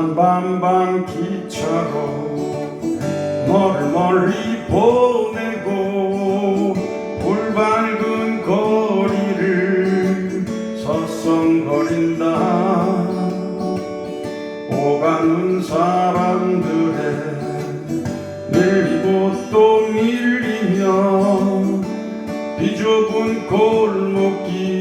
없는 반방기처럼 너를 멀리 보내고 불밝은 거리를 서성거린다. 오가는 사람들의 내리고 또 밀리며 비좁은 골목길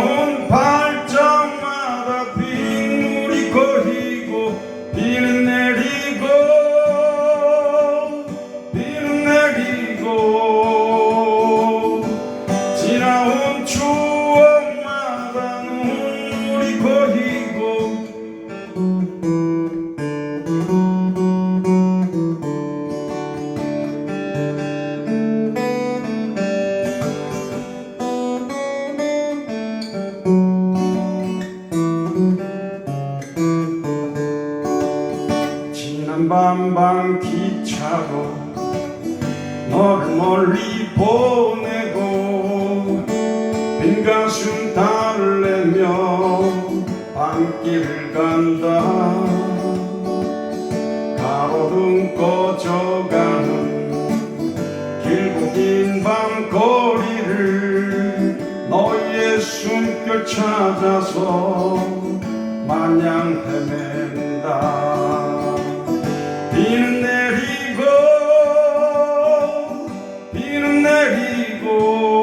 um 지난 밤밤 기차로 너를 멀리 보내고 빈 가슴 달래며 밤길을 간다. 가로등 꺼져가는 길고 긴 밤거리를 너의 숨결 찾아서 마냥 헤맨다 he goes.